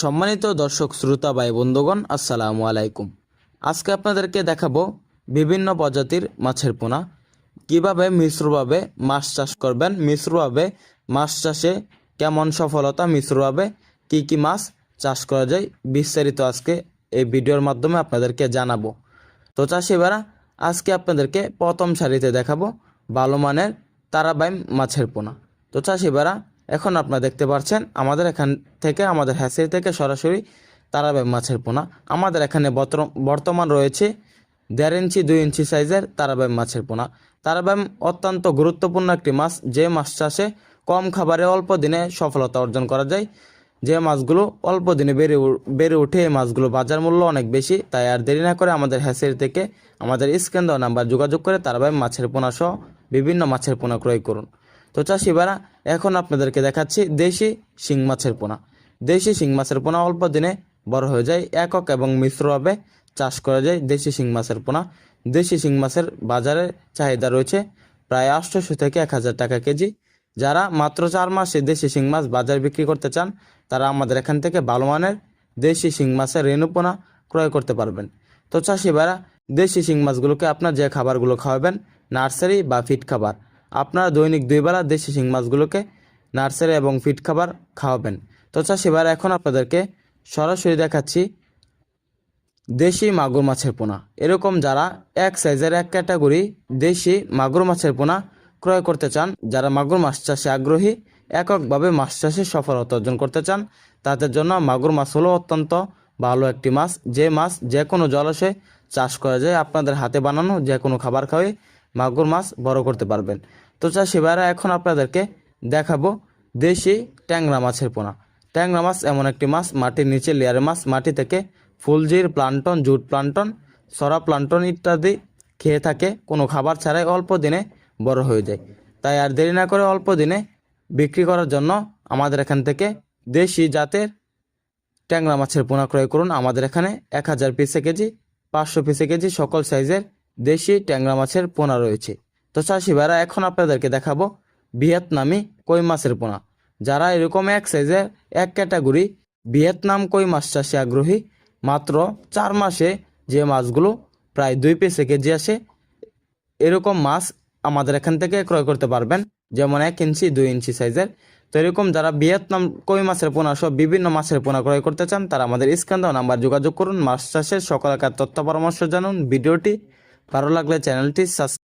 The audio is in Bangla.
সম্মানিত দর্শক, শ্রোতা, ভাই, বন্ধুগণ, আসসালামু আলাইকুম। আজকে আপনাদেরকে দেখাবো বিভিন্ন প্রজাতির মাছের পোনা। কীভাবে, মিশ্রভাবে মাছ চাষ করবেন, মিশ্রভাবে মাছ চাষে কেমন সফলতা, মিশ্রভাবে কি কি মাছ চাষ করা যায়, বিস্তারিত আজকে এই ভিডিওর মাধ্যমে আপনাদেরকে জানাব। তো চাষিবারা আজকে আপনাদেরকে প্রথম সারিতে দেখাবো ভালো মানের তারাবাইম মাছের পোনা। তো চাষিবারা এখন আপনারা দেখতে পাচ্ছেন আমাদের এখান থেকে, আমাদের হ্যাসির থেকে সরাসরি তারাবাইম মাছের পোনা। আমাদের এখানে বর্ত- বর্তমান রয়েছে দেড় ইঞ্চি, দুই ইঞ্চি সাইজের তারাবাইম মাছের পোনা। তারাবাইম অত্যন্ত গুরুত্বপূর্ণ একটি মাছ, যে মাছ চাষে কম খাবারে অল্প দিনে সফলতা অর্জন করা যায়। যে মাছগুলো অল্প দিনে বেড়ে বেড়ে উঠে এই মাছগুলো বাজার মূল্য অনেক বেশি, তাই আর দেরি না করে আমাদের হ্যাসের থেকে আমাদের স্ক্যান দেওয়া নাম্বার যোগাযোগ করে তারাবাইম মাছের পোনা সহ বিভিন্ন মাছের পোনা ক্রয় করুন। তো চাষিবারা এখন আপনাদেরকে দেখাচ্ছি দেশি শিং মাছের পোনা। দেশি শিং মাছের পোনা অল্প দিনে বড় হয়ে যায়, একক এবং মিশ্রভাবে চাষ করা যায় দেশি শিং মাছের পোনা। দেশি শিং মাছের বাজারে চাহিদা রয়েছে প্রায় আটশোশো থেকে এক হাজার টাকা কেজি। যারা মাত্র চার মাসে দেশি শিং মাছ বাজার বিক্রি করতে চান, তারা আমাদের এখান থেকে ভালো মানের দেশি শিং মাছের রেণুপোনা ক্রয় করতে পারবেন। তো চাষিবারা দেশি শিং মাছগুলোকে আপনার যে খাবারগুলো খাওয়াবেন, নার্সারি বা ফিট খাবার। আপনারা দৈনিক দুইবেলা দেশি শিং মাছগুলোকে নার্সারি এবং ফিট খাবার খাওয়াবেন। তো চাষিবারা এখন আপনাদেরকে সরাসরি দেখাচ্ছি দেশি মাগুর মাছের পোনা। এরকম যারা এক সাইজের এক ক্যাটাগরি দেশি মাগুর মাছের পোনা ক্রয় করতে চান, যারা মাগুর মাছ চাষে আগ্রহী, এককভাবে মাছ চাষে সফলতা অর্জন করতে চান, তাদের জন্য মাগুর মাছ হলো অত্যন্ত ভালো একটি মাছ। যে মাছ যে কোনো জলাশয়ে চাষ করা যায়, আপনাদের হাতে বানানো যে কোনো খাবার খাওয়াই মাগুর মাছ বড় করতে পারবেন। তো চাষি ভাইরা, এখন আপনাদেরকে দেখাবো দেশি ট্যাংরা মাছের পোনা। ট্যাংরা মাছ এমন একটি মাছ, মাটির নিচে লেয়ারের মাছ, মাটি থেকে ফুলজির প্লান্টন, জুট প্লান্টন, সরা প্লান্টন ইত্যাদি খেয়ে থাকে। কোনো খাবার ছাড়াই অল্প দিনে বড় হয়ে যায়। তাই আর দেরি না করে অল্প দিনে বিক্রি করার জন্য আমাদের এখান থেকে দেশি জাতের ট্যাংরা মাছের পোনা ক্রয় করুন। আমাদের এখানে এক হাজার পিসে কেজি, পাঁচশো পিসে কেজি সকল সাইজের দেশি ট্যাংরা মাছের পোনা রয়েছে। তো চাষি ভাইরা, এখন আপনাদেরকে দেখাবো ভিয়েতনামি কই মাছের পোনা। যারা এরকম এক সাইজের এক ক্যাটাগরি ভিয়েতনাম কই মাছ চাষে আগ্রহী, মাত্র চার মাসে যে মাছগুলো প্রায় দুই পিসে কেজি আসে, এরকম মাছ আমাদের এখান থেকে ক্রয় করতে পারবেন, যেমন এক ইঞ্চি, দুই ইঞ্চি সাইজের তো এরকম যারা ভিয়েতনাম কই মাছের পোনা সব বিভিন্ন মাছের পোনা ক্রয় করতে চান, তারা আমাদের স্ক্যান নাম্বার যোগাযোগ করুন, মাছ চাষের সকল আকার তথ্য পরামর্শ জানুন, ভিডিওটি ভালো লাগলে চ্যানেলটি সাবস্ক্রাইব